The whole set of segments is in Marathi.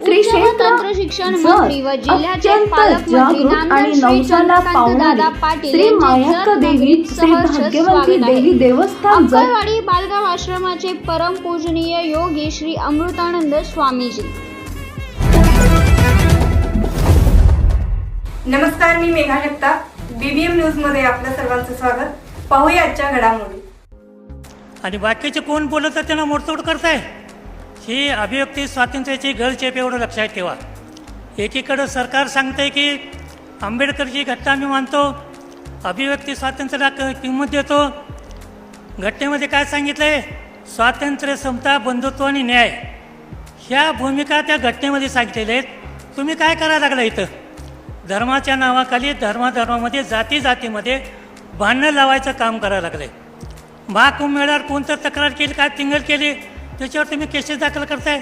श्री क्षेत्र तंत्र शिक्षण मंत्री व जिल्ह्याचे पालकमंत्री आणि नवसाला दादा पाटील श्री मायाक्का देवी श्री भाग्यवंती. देवी देवस्थान बालगाव आश्रमाचे परम पूजनीय योगी श्री अमृतानंद स्वामीजी. नमस्कार मी मेघा जगताप बीबीएम न्यूजमध्ये आपल्या सर्वांचं स्वागत. पाहूया आजच्या घडामोडी. आणि बाकीचे कोण बोलत तर त्यांना मोडतोड करताय. ही अभिव्यक्ती स्वातंत्र्याची गळचेप एवढं लक्षात ठेवा. एकीकडं सरकार सांगते की आंबेडकरची घटना मी मानतो अभिव्यक्ती स्वातंत्र्याला क- किंमत देतो. घटनेमध्ये काय सांगितलं आहे स्वातंत्र्य समता बंधुत्व आणि न्याय. ह्या भूमिका त्या घटनेमध्ये सांगितलेल्या आहेत. तुम्ही काय करायला लागला इथं? धर्माच्या नावाखाली धर्माधर्मामध्ये जाती जातीमध्ये भांडणं लावायचं काम करायला लागलं. आहे महाकुंभमेळ्यावर कोणतं तक्रार केली काय तिंगल केली? त्याच्यावर तुम्ही केसेस दाखल करताय?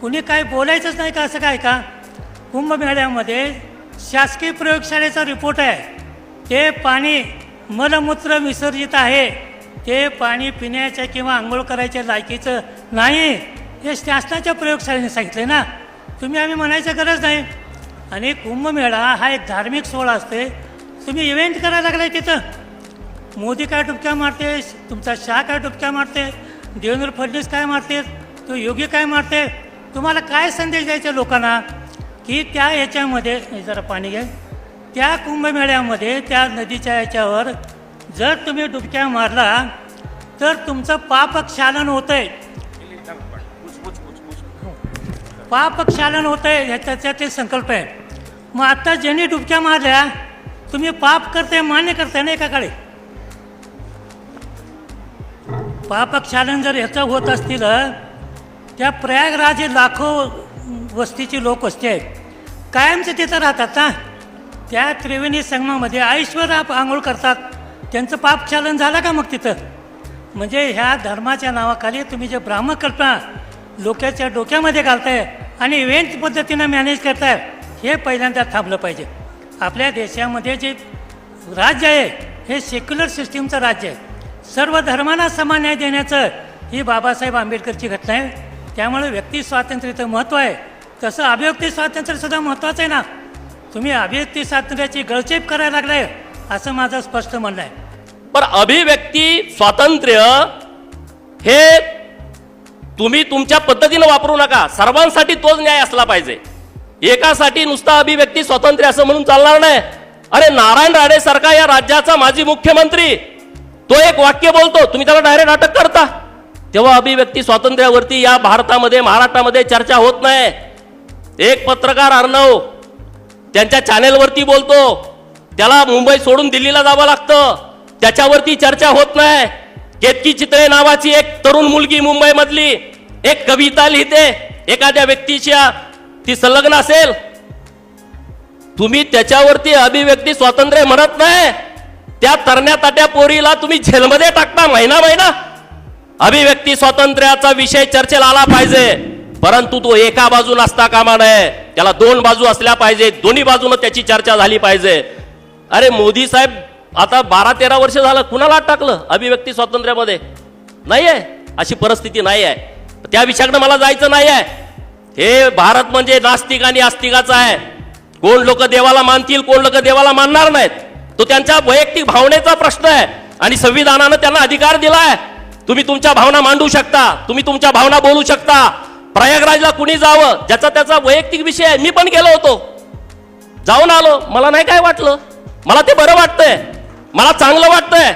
कुणी काय बोलायचंच नाही का असं काय का? कुंभमेळ्यामध्ये शासकीय प्रयोगशाळेचा रिपोर्ट आहे. ते पाणी मलमूत्र विसर्जित आहे. ते पाणी पिण्याच्या किंवा आंघोळ करायच्या लायकीचं नाही. हे शासनाच्या प्रयोगशाळेने सांगितले ना. तुम्ही आम्ही म्हणायचं गरज नाही. आणि कुंभमेळा हा एक धार्मिक सोहळा असते तुम्ही इव्हेंट करायला लागलाय तिथं. मोदी काय डुबक्या मारते? तुमचा शाह काय डुबक्या मारते? देवेंद्र फडणवीस काय मारते तो योगी काय मारते तुम्हाला काय संदेश द्यायचा लोकांना? की त्या ह्याच्यामध्ये जरा पाणी घ्या. त्या कुंभमेळ्यामध्ये त्या नदीच्या ह्याच्यावर जर तुम्ही डुबक्या मारला तर तुमचं पापक्षालन होतंय. पापक्षालन होतंय ह्याचा ते संकल्प आहे. मग आत्ता ज्यांनी डुबक्या मारल्या तुम्ही पाप करते मान्य करताय ना एका पापक्षालन जर ह्याचं होत असतील त्या प्रयागराज हे लाखो वस्तीची लोक असते आहेत. कायमचे तिथं राहतात ना त्या त्रिवेणी संगमामध्ये ऐश्वर आंघोळ करतात. त्यांचं पापक्षालन झालं का मग तिथं? म्हणजे ह्या धर्माच्या नावाखाली तुम्ही जे ब्राह्मकल्पना लोकांच्या डोक्यामध्ये घालताय आणि इव्हेंट पद्धतीनं मॅनेज करताय हे पहिल्यांदा थांबलं पाहिजे. आपल्या देशामध्ये जे राज्य आहे हे सेक्युलर सिस्टीमचं राज्य आहे. सर्व धर्मांना समान न्याय देण्याचं ही बाबासाहेब आंबेडकरची घटना आहे. त्यामुळे व्यक्ती स्वातंत्र्याचं महत्त्व आहे. तसं अभिव्यक्ती स्वातंत्र्यसुद्धा महत्त्वाचं आहे ना. तुम्ही अभिव्यक्ती स्वातंत्र्याची गळचेप करायला लागलाय असं माझं स्पष्ट म्हणणं आहे. पण अभिव्यक्ती स्वातंत्र्य हे तुम्ही तुमच्या पद्धतीनं वापरू नका. सर्वांसाठी तोच न्याय असला पाहिजे. एकासाठी नुसता अभिव्यक्ती स्वातंत्र्य असं म्हणून चालणार नाही. अरे नारायण राणे सारखा या राज्याचा माजी मुख्यमंत्री तो एक वाक्य बोलतो तुम्ही त्याला डायरेक्ट अटक करता. तेव्हा अभिव्यक्ती स्वातंत्र्यावरती या भारतामध्ये महाराष्ट्रामध्ये चर्चा होत नाही. एक पत्रकार अर्णव त्यांच्या चॅनेलवरती बोलतो त्याला मुंबई सोडून दिल्लीला जावं लागतं. त्याच्यावरती चर्चा होत नाही. केतकी चित्रे नावाची एक तरुण मुलगी मुंबईमधली एक कविता लिहिते. एखाद्या व्यक्तीच्या ती संलग्न असेल. तुम्ही त्याच्यावरती अभिव्यक्ती स्वातंत्र्य म्हणत नाही. त्या तरण्या ताट्या पोरीला तुम्ही झेलमध्ये टाकता महिना महिना. अभिव्यक्ती स्वातंत्र्याचा विषय चर्चेला आला पाहिजे. परंतु तो एका बाजून असता कामा नये. त्याला दोन बाजू असल्या पाहिजे. दोन्ही बाजूनं त्याची चर्चा झाली पाहिजे. अरे मोदी साहेब आता बारा तेरा वर्ष झालं कुणाला टाकलं अभिव्यक्ती स्वातंत्र्यामध्ये? नाही आहे अशी परिस्थिती नाही आहे त्या विषयाकडे मला जायचं नाही आहे हे भारत म्हणजे नास्तिक आणि आस्तिकाचं आहे. कोण लोक देवाला मानतील कोण लोक देवाला मानणार नाहीत. तो त्यांच्या वैयक्तिक भावनेचा प्रश्न आहे. आणि संविधानानं त्यांना अधिकार दिलाय. तुम्ही तुमच्या भावना मांडू शकता. तुम्ही तुमच्या भावना बोलू शकता. प्रयागराजला कुणी जावं? ज्याचा त्याचा वैयक्तिक विषय आहे. मी पण गेलो होतो. जाऊन आलो. मला नाही काय वाटलं? मला ते बरं वाटतंय. मला चांगलं वाटतंय.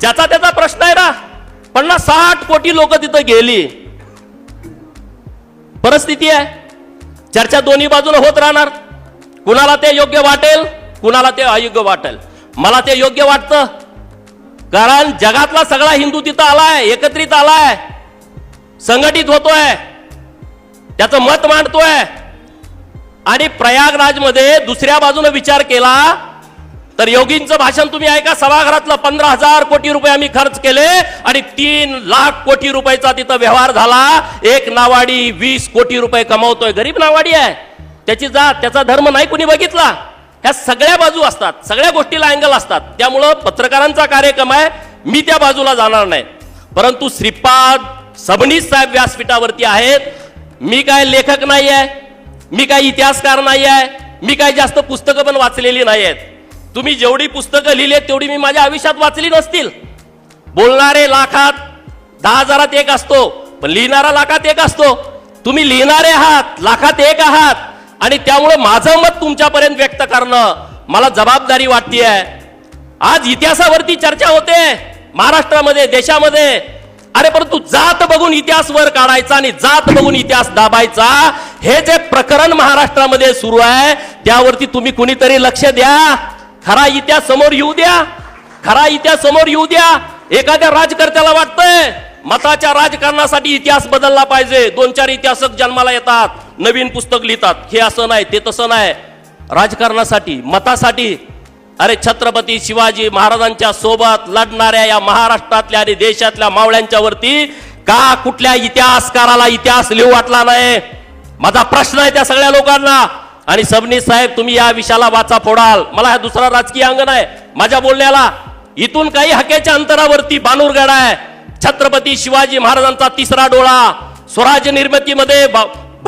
ज्याचा त्याचा प्रश्न आहे ना पन्नास साठ कोटी लोक तिथं गेली. परिस्थिती आहे. चर्चा दोन्ही बाजूला होत राहणार. कुणाला ते योग्य वाटेल? कुणाला ते अयोग्य वाटेल? मला ते योग्य वाटतं? कारण जगातला सगळा हिंदू तिथं आलाय एकत्रित आलाय संघटित होतोय त्याचं मत मांडतोय. आणि प्रयागराजमध्ये दुसऱ्या बाजूने विचार केला तर योगींचं भाषण तुम्ही ऐका सभागृहातलं पंधरा हजार कोटी रुपये आम्ही खर्च केले आणि तीन लाख कोटी रुपयाचा तिथं व्यवहार झाला. एक नावाडी वीस कोटी रुपये कमवतोय. गरीब नावाडी आहे. त्याची जात त्याचा धर्म नाही कुणी बघितला. ह्या सगळ्या बाजू असतात सगळ्या गोष्टीला अँगल असतात. त्यामुळं पत्रकारांचा कार्यक्रम आहे मी त्या बाजूला जाणार नाही. परंतु श्रीपाद सबनीस साहेब व्यासपीठावरती आहेत. मी काय लेखक नाही आहे मी काय इतिहासकार नाही आहे मी काय जास्त पुस्तकं पण वाचलेली नाही आहेत तुम्ही जेवढी पुस्तकं लिहिली आहेत तेवढी मी माझ्या आयुष्यात वाचली नसतील. बोलणारे लाखात दहा हजारात एक असतो पण लिहिणारा लाखात एक असतो. तुम्ही लिहिणारे आहात लाखात एक आहात. आणि त्यामुळं माझं मत तुमच्यापर्यंत व्यक्त करणं मला जबाबदारी वाटते आज इतिहासावरती चर्चा होते महाराष्ट्रामध्ये देशामध्ये. अरे परंतु जात बघून इतिहास वर काढायचा आणि जात बघून इतिहास दाबायचा हे जे प्रकरण महाराष्ट्रामध्ये सुरू आहे त्यावरती तुम्ही कुणीतरी लक्ष द्या. खरा इतिहास समोर येऊ द्या. खरा इतिहास समोर येऊ द्या. एखाद्या राजकर्त्याला वाटतंय मताच्या राजकारणासाठी इतिहास बदलला पाहिजे. दोन चार इतिहासक जन्माला येतात. नवीन पुस्तक लिहितात. हे असं नाही ते तसं नाही. राजकारणासाठी मतासाठी. अरे छत्रपती शिवाजी महाराजांच्या सोबत लढणाऱ्या या महाराष्ट्रातल्या आणि देशातल्या मावळ्यांच्या वरती का कुठल्या इतिहासकाराला इतिहास लिहू वाटला नाही? माझा प्रश्न आहे त्या सगळ्या लोकांना. आणि सबनीस साहेब तुम्ही या विषयाला वाचा फोडाल. मला हा दुसरा राजकीय अंगण आहे माझ्या बोलण्याला इथून काही हक्याच्या अंतरावरती बानूरगड आहे. छत्रपती शिवाजी महाराजांचा तिसरा डोळा. स्वराज निर्मितीमध्ये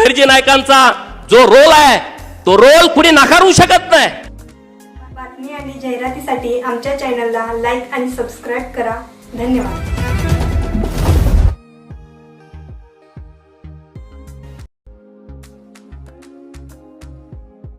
भैरजी नायकांचा जो रोल आहे तो रोल कुणी नाकारू शकत नाही. बातमी आणि जाहिरातीसाठी आमच्या चॅनलला लाईक आणि सबस्क्राईब करा. धन्यवाद.